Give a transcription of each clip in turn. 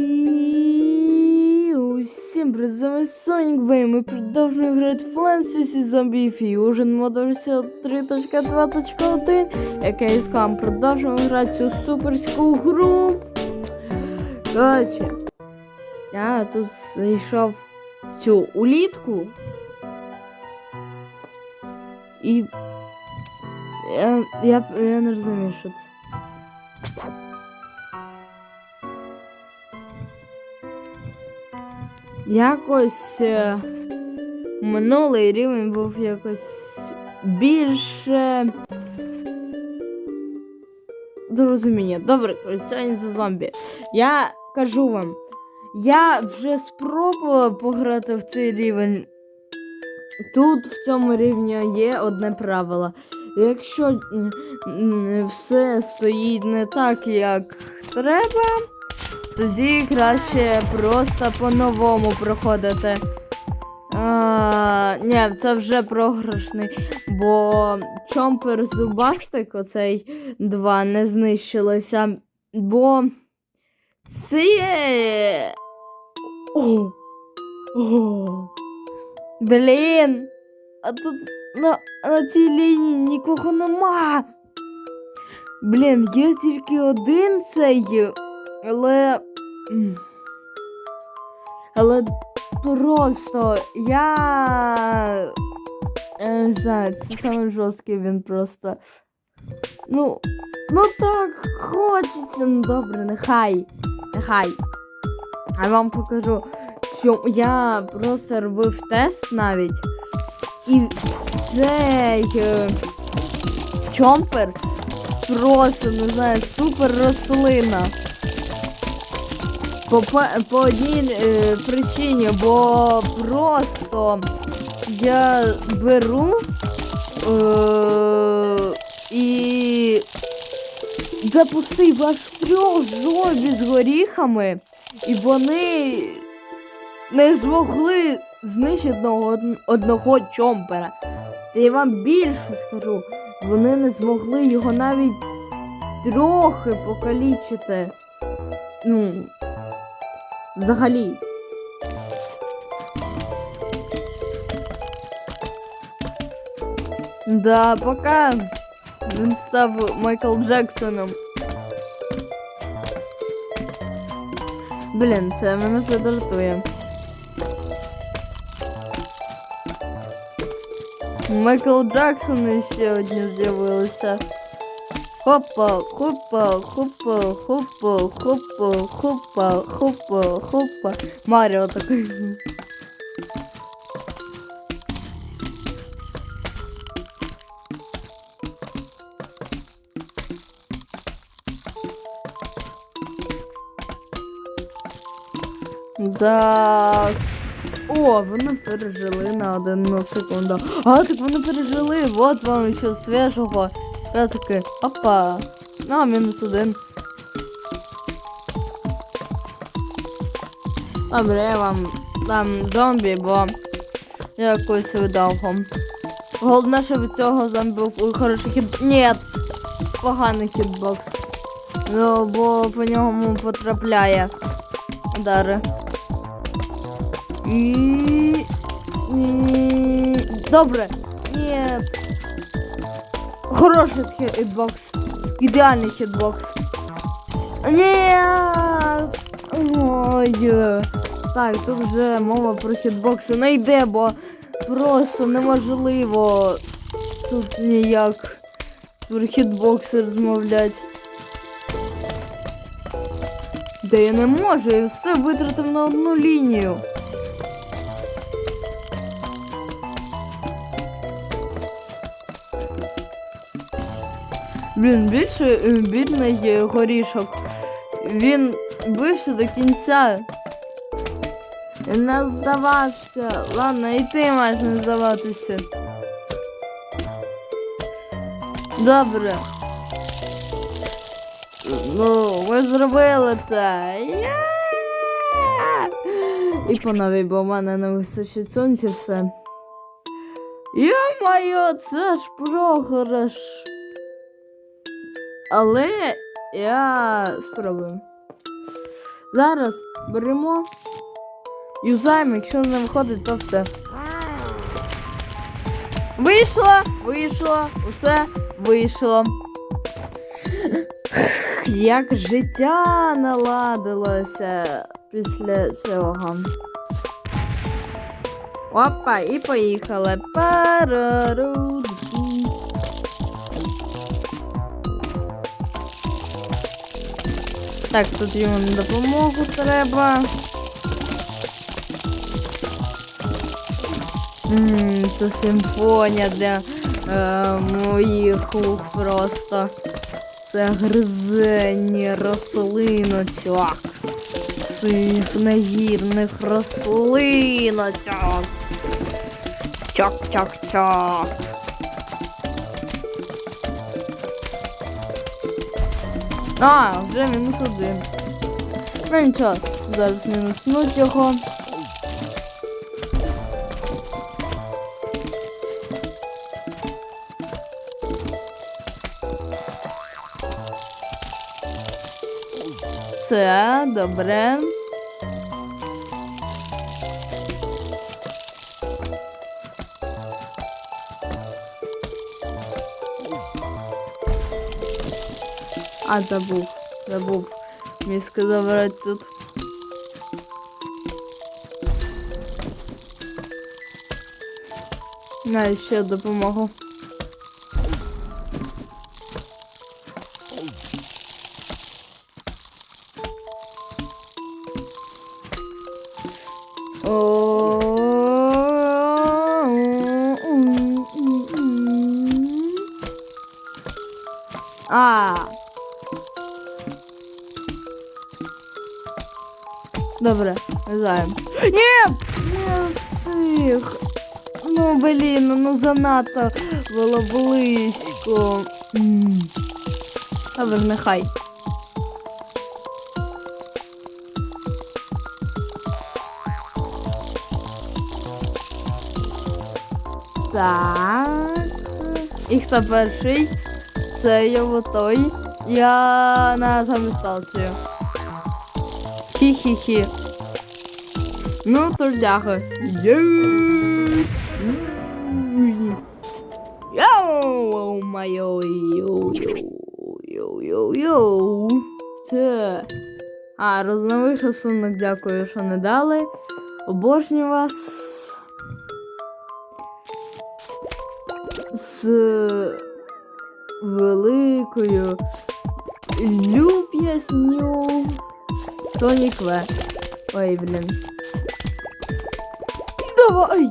І Усім привіт, з вами Сонік Вей. Ми продовжуємо грати в Plants. Zombie Fusion версія 3.2.1 яке я скам. Продовжуємо грати цю суперську гру. Коротше, я тут знайшов цю улітку. І я, я, я не розумію, що це. Якось е, минулий рівень був якось більше до розуміння. Добре, сьогодні за зомбі. Я кажу вам, я вже спробував пограти в цей рівень. Тут в цьому рівні є одне правило. Якщо все стоїть не так, як треба, тоді краще просто по-новому проходити. А, ні, це вже програшний, бо чомпер зубастик оцей два не знищилися, бо це. О, о, блін. А тут на, на цій лінії нікого нема. Блін, є тільки один цей, але. Але просто я. Я не знаю, це саме жорсткий він просто. Ну. Ну так, хочеться. Ну добре, нехай. Нехай. А вам покажу, що я просто робив тест навіть. І цей е, чомпер просто, не знаю, супер рослина. По, по одній е, причині, бо просто я беру е, і запустив аж трьох зомбі з горіхами, і вони не змогли знищити одного, одного чомпера. Та я вам більше скажу, вони не змогли його навіть трохи покалічити. Ну, взагалі. Да, пока він став Майкл Джексоном. Блін, це мене вже дратує. Майкл Джексон ще одні з'явилися. Хопа, хопа, хопа, хопа, хопа, хопа, хопа, хопа. Маріо такий. Так. О, вони пережили на одну секунду. А, так вони пережили. Вот вам ще свіжого. Я таки, опа. А, мінус один. Добре, я вам дам зомбі, бо я якось видав вам. Головне, щоб у цього зомбі був хороший хід. Ні, поганий хітбокс. Ну, бо по ньому потрапляє удари. І... і- Добре. Ні. Хороший хітбокс. Ідеальний хітбокс. Ні. Ой. Так, тут вже мова про хітбокси не йде, бо просто неможливо тут ніяк про хітбокси розмовляти. Де я не можу, я все витратив на одну лінію. Блін, більше е, бідний горішок. Він бився до кінця. Не здавався. Ладно, і ти маєш не здаватися. Добре. Ну, ми зробили це. І по новій, бо в мене не вистачить сонця все. Йо-моє, це ж програш. Але я спробую. Зараз беремо. Юзаємо, якщо не виходить, то все. Вийшло, вийшло, усе вийшло. Як життя наладилося після цього. Опа, і поїхали. Парару. Так, тут йому на допомогу треба. Ммм, це симфонія для е, моїх ух просто. Це гризені рослиночок. Цих нагірних рослиночок. Чок-чок-чок. А, вже мінус один. Ну нічого, зараз мінуснуть його. Все, добре. А, забув, забув. Міська забрати тут. На, ще допомогу. Добре, вязаємо. Ні! Не встиг. Ну, блін, ну занадто було близько. Добре, нехай. Так. І хто перший? Це його той. Я на станцію. Хі-хі-хі. Ну. Єй! Йоу, майо, йоу, йоу, йоу, йоу. Це. А, рознових рисунок дякую, що не дали. Обожнюю вас. З великою люб'ясню Сонік В. Ой, блін. Давай.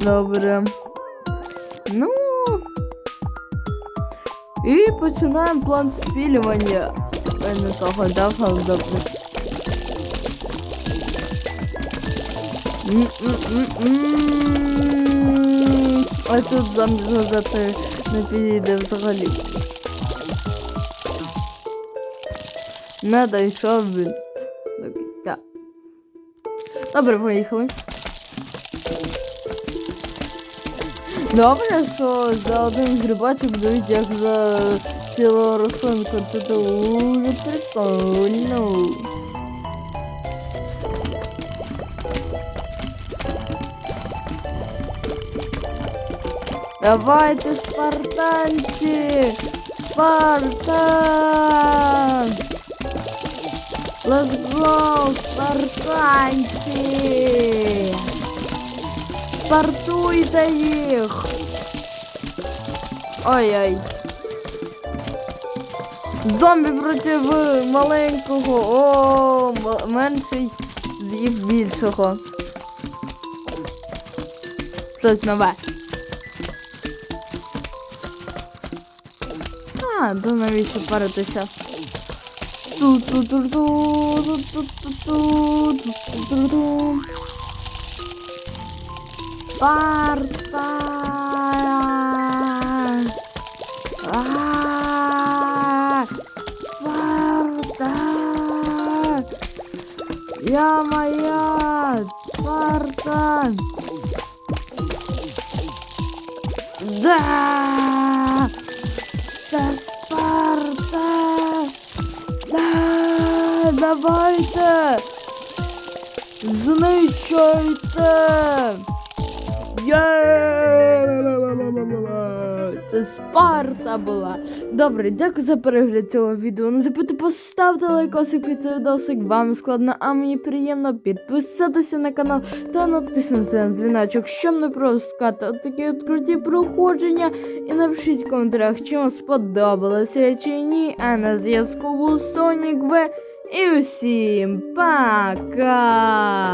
Добре. Ну. І починаємо план спілювання. Ой, не того дав, добре. А тут зомбі згадати не підійде взагалі. Не дійшов він до кінця. Добре, поїхали. Добре, що за один грибочок дають як за цілу рослинку. Це дуже прикольно. Давайте, спартанці! Спартан! Let's go, спартанці! Спартуйте їх! Ой-ой. Зомбі проти маленького. О, менший з'їв більшого. Щось нове. А, то навіщо паритися? Ту-ту-ту-ту, ту-ту-ту-ту, ту-ту-ту-ту. Спарта! А! Спарта! Я давайте! Знищуйте! Це Спарта була. Добре, дякую за перегляд цього відео. Не забудьте поставити лайкосик під цей відосик. Вам складно, а мені приємно підписатися на канал та натиснути на дзвіночок, щоб не пропускати такі от проходження. І напишіть в коментарях, чи вам сподобалося чи ні. А на зв'язку був Сонік В. І усім пока!